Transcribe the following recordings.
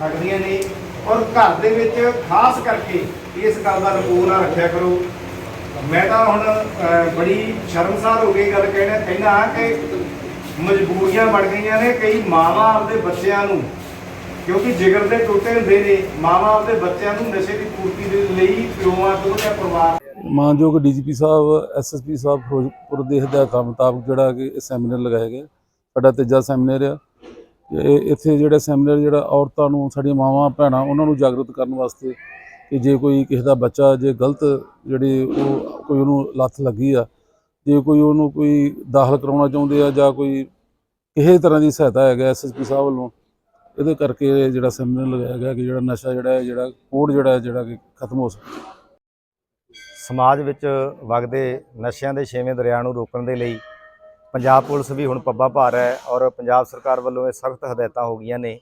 ਸਕਦੀਆਂ ਨੇ ਔਰ ਘਰ ਦੇ ਵਿੱਚ ਖਾਸ ਕਰਕੇ ਇਸ ਗੱਲ ਦਾ ਰਕੂਨ ਨਾ ਰੱਖਿਆ ਕਰੋ। ਮੈਂ ਤਾਂ ਹੁਣ ਬੜੀ ਸ਼ਰਮਸਾਰ ਹੋ ਗਈ ਗੱਲ ਕਹਿਣਾ ਕਹਿਣਾ ਕਿ ਮਜਬੂਰੀਆਂ ਬਣ ਗਈਆਂ ਨੇ ਕਈ ਮਾਵਾਂ ਆਪਦੇ ਬੱਚਿਆਂ ਨੂੰ, ਕਿਉਂਕਿ ਜਿਗਰ ਦੇ ਟੁੱਟੇ ਹੁੰਦੇ ਨੇ, ਮਾਵਾਂ ਆਪਦੇ ਬੱਚਿਆਂ ਨੂੰ ਨਸ਼ੇ ਦੀ ਪੂਰਤੀ ਦੇ ਲਈ ਪਿਓਾਂ ਤੋਂ ਜਾਂ ਪਰਿਵਾਰ ਮਾਨਯੋਗ ਡੀਜੀਪੀ ਸਾਹਿਬ, ਐਸਐਸਪੀ ਸਾਹਿਬ ਫਿਰੋਜ਼ਪੁਰ ਦੇ ਹਦਾਇਤਾਂ ਮੁਤਾਬਕ ਜਿਹੜਾ ਕਿ ਸੈਮੀਨਾਰ ਲਗਾਇਆ ਗਿਆ, ਸਾਡਾ ਤੀਜਾ ਸੈਮੀਨਾਰ ਆ। ਇੱਥੇ ਜਿਹੜਾ ਸੈਮੀਨਾਰ ਜਿਹੜਾ ਔਰਤਾਂ ਨੂੰ, ਸਾਡੀਆਂ ਮਾਵਾਂ, ਭੈਣਾਂ, ਉਹਨਾਂ ਨੂੰ ਜਾਗਰੂਕ ਕਰਨ ਵਾਸਤੇ ਕਿ ਜੇ ਕੋਈ ਕਿਸੇ ਦਾ ਬੱਚਾ ਜੇ ਗਲਤ ਜਿਹੜੀ ਉਹ ਕੋਈ ਉਹਨੂੰ ਲੱਤ ਲੱਗੀ ਆ, ਜੇ ਕੋਈ ਉਹਨੂੰ ਕੋਈ ਦਾਖਲ ਕਰਾਉਣਾ ਚਾਹੁੰਦੇ ਆ ਜਾਂ ਕੋਈ ਕਿਸੇ ਤਰ੍ਹਾਂ ਦੀ ਸਹਾਇਤਾ ਹੈਗਾ ਐਸਐਸਪੀ ਸਾਹਿਬ ਵੱਲੋਂ, ਇਹਦੇ ਕਰਕੇ ਇਹ ਜਿਹੜਾ ਸੈਮੀਨਾਰ ਲਗਾਇਆ ਗਿਆ ਕਿ ਜਿਹੜਾ ਨਸ਼ਾ ਜਿਹੜਾ ਹੈ, ਜਿਹੜਾ ਕੋਡ ਜਿਹੜਾ ਜਿਹੜਾ ਕਿ ਖਤਮ ਹੋ ਸਕੇ। ਸਮਾਜ ਵਿੱਚ ਵਗਦੇ ਨਸ਼ਿਆਂ ਦੇ ਛੇਵੇਂ ਦਰਿਆ ਨੂੰ ਰੋਕਣ ਦੇ ਲਈ ਪੰਜਾਬ ਪੁਲਿਸ ਵੀ ਹੁਣ ਪੱਬਾ ਭਾਰ ਹੈ ਔਰ ਪੰਜਾਬ ਸਰਕਾਰ ਵੱਲੋਂ ਇਹ ਸਖਤ ਹਦਾਇਤਾਂ ਹੋ ਗਈਆਂ ਨੇ।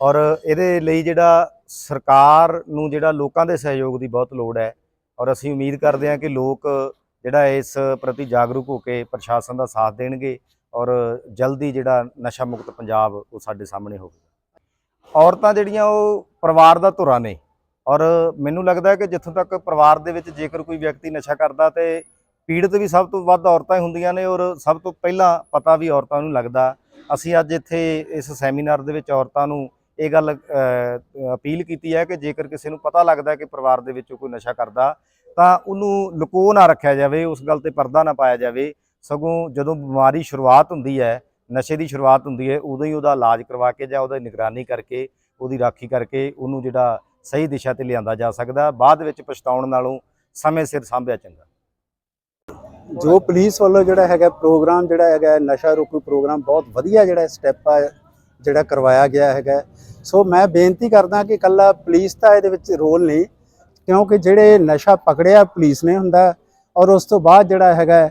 ਔਰ ਇਹਦੇ ਲਈ ਜਿਹੜਾ ਸਰਕਾਰ ਨੂੰ ਜਿਹੜਾ ਲੋਕਾਂ ਦੇ ਸਹਿਯੋਗ ਦੀ ਬਹੁਤ ਲੋੜ ਹੈ ਔਰ ਅਸੀਂ ਉਮੀਦ ਕਰਦੇ ਹਾਂ ਕਿ ਲੋਕ ਜਿਹੜਾ ਇਸ ਪ੍ਰਤੀ ਜਾਗਰੂਕ ਹੋ ਕੇ ਪ੍ਰਸ਼ਾਸਨ ਦਾ ਸਾਥ ਦੇਣਗੇ ਔਰ ਜਲਦੀ ਜਿਹੜਾ ਨਸ਼ਾ ਮੁਕਤ ਪੰਜਾਬ ਉਹ ਸਾਡੇ ਸਾਹਮਣੇ ਹੋਵੇਗਾ। ਔਰਤਾਂ ਜਿਹੜੀਆਂ ਉਹ ਪਰਿਵਾਰ ਦਾ ਧੁਰਾ ਨੇ ਔਰ ਮੈਨੂੰ ਲੱਗਦਾ ਹੈ ਕਿ ਜਿੱਥੋਂ ਤੱਕ ਪਰਿਵਾਰ ਦੇ ਵਿੱਚ ਜੇਕਰ ਕੋਈ ਵਿਅਕਤੀ ਨਸ਼ਾ ਕਰਦਾ ਤੇ ਪੀੜਤ ਵੀ ਸਭ ਤੋਂ ਵੱਧ ਔਰਤਾਂ ਹੀ ਹੁੰਦੀਆਂ ਨੇ ਔਰ ਸਭ ਤੋਂ ਪਹਿਲਾਂ ਪਤਾ ਵੀ ਔਰਤਾਂ ਨੂੰ ਲੱਗਦਾ। ਅਸੀਂ ਅੱਜ ਇੱਥੇ ਇਸ ਸੈਮੀਨਾਰ ਦੇ ਵਿੱਚ ਔਰਤਾਂ ਨੂੰ ਇਹ ਗੱਲ ਅਪੀਲ ਕੀਤੀ ਹੈ ਕਿ ਜੇਕਰ ਕਿਸੇ ਨੂੰ ਪਤਾ ਲੱਗਦਾ ਕਿ ਪਰਿਵਾਰ ਦੇ ਵਿੱਚੋਂ ਕੋਈ ਨਸ਼ਾ ਕਰਦਾ, ਤਾਂ ਉਹਨੂੰ ਲੁਕੋ ਨਾ ਰੱਖਿਆ ਜਾਵੇ, ਉਸ ਗੱਲ ਤੇ ਪਰਦਾ ਨਾ ਪਾਇਆ ਜਾਵੇ। ਸਗੋਂ ਜਦੋਂ ਬਿਮਾਰੀ ਸ਼ੁਰੂਆਤ ਹੁੰਦੀ ਹੈ, ਨਸ਼ੇ ਦੀ ਸ਼ੁਰੂਆਤ ਹੁੰਦੀ ਹੈ, ਉਦੋਂ ਹੀ ਉਹਦਾ ਇਲਾਜ ਕਰਵਾ ਕੇ ਜਾਂ ਉਹਦਾ ਨਿਗਰਾਨੀ ਕਰਕੇ, ਉਹਦੀ ਰਾਖੀ ਕਰਕੇ ਉਹਨੂੰ ਜਿਹੜਾ ਸਹੀ ਦਿਸ਼ਾ ਤੇ ਲਿਆਂਦਾ ਜਾ ਸਕਦਾ। ਬਾਅਦ ਵਿੱਚ ਪਛਤਾਉਣ ਨਾਲੋਂ ਸਮੇਂ ਸਿਰ ਸਾਂਭਿਆ ਚੰਗਾ ਜੋ ਪੁਲਿਸ ਵੱਲੋਂ ਜਿਹੜਾ ਹੈਗਾ ਪ੍ਰੋਗਰਾਮ ਜਿਹੜਾ ਹੈਗਾ ਨਸ਼ਾ ਰੋਕੂ ਪ੍ਰੋਗਰਾਮ ਬਹੁਤ ਵਧੀਆ ਜਿਹੜਾ ਸਟੈਪ ਆ, ਜਿਹੜਾ ਕਰਵਾਇਆ ਗਿਆ ਹੈਗਾ ਸੋ ਮੈਂ ਬੇਨਤੀ ਕਰਦਾ ਕਿ ਕੱਲਾ ਪੁਲਿਸ ਦਾ ਇਹਦੇ ਵਿੱਚ ਰੋਲ ਨਹੀਂ, ਕਿਉਂਕਿ ਜਿਹੜੇ ਨਸ਼ਾ ਪਕੜਿਆ ਪੁਲਿਸ ਨੇ ਹੁੰਦਾ ਔਰ ਉਸ ਤੋਂ ਬਾਅਦ ਜਿਹੜਾ ਹੈਗਾ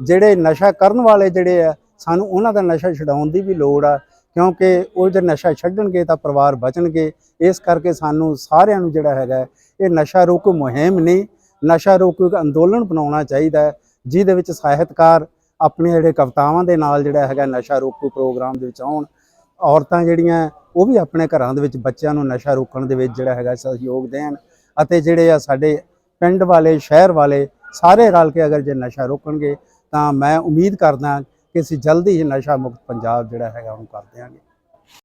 ਜਿਹੜੇ ਨਸ਼ਾ ਕਰਨ ਵਾਲੇ ਜਿਹੜੇ ਆ, ਸਾਨੂੰ ਉਹਨਾਂ ਦਾ ਨਸ਼ਾ ਛਡਾਉਣ ਦੀ ਵੀ ਲੋੜ ਆ, ਕਿਉਂਕਿ ਉਹ ਜੇ ਨਸ਼ਾ ਛੱਡਣਗੇ ਤਾਂ ਪਰਿਵਾਰ ਬਚਣਗੇ। ਇਸ ਕਰਕੇ ਸਾਨੂੰ ਸਾਰਿਆਂ ਨੂੰ ਜਿਹੜਾ ਹੈਗਾ ਇਹ ਨਸ਼ਾ ਰੋਕੂ ਮੁਹਿੰਮ ਨਹੀਂ, ਨਸ਼ਾ ਰੋਕੂ ਅੰਦੋਲਨ ਬਣਾਉਣਾ ਚਾਹੀਦਾ ਹੈ। ਜਿਹਦੇ ਵਿੱਚ ਸਾਹਿਤਕਾਰ ਆਪਣੇ ਜਿਹੜੇ ਕਵਿਤਾਵਾਂ ਦੇ ਨਾਲ ਜਿਹੜਾ ਹੈਗਾ ਨਸ਼ਾ ਰੋਕੂ ਪ੍ਰੋਗਰਾਮ ਦੇ ਵਿੱਚ ਆਉਣ, ਔਰਤਾਂ ਜਿਹੜੀਆਂ, ਉਹ ਵੀ ਆਪਣੇ ਘਰਾਂ ਦੇ ਵਿੱਚ ਬੱਚਿਆਂ ਨੂੰ ਨਸ਼ਾ ਰੋਕਣ ਦੇ ਵਿੱਚ ਜਿਹੜਾ ਹੈਗਾ ਸਹਿਯੋਗ ਦੇਣ ਅਤੇ ਜਿਹੜੇ ਆ ਸਾਡੇ ਪਿੰਡ ਵਾਲੇ, ਸ਼ਹਿਰ ਵਾਲੇ ਸਾਰੇ ਰਲ ਕੇ ਅਗਰ ਜੇ ਨਸ਼ਾ ਰੋਕਣਗੇ ਤਾਂ ਮੈਂ ਉਮੀਦ ਕਰਦਾ ਕਿ ਅਸੀਂ ਜਲਦੀ ਹੀ ਨਸ਼ਾ ਮੁਕਤ ਪੰਜਾਬ ਜਿਹੜਾ ਹੈਗਾ ਉਹਨੂੰ ਕਰ ਦਿਆਂਗੇ।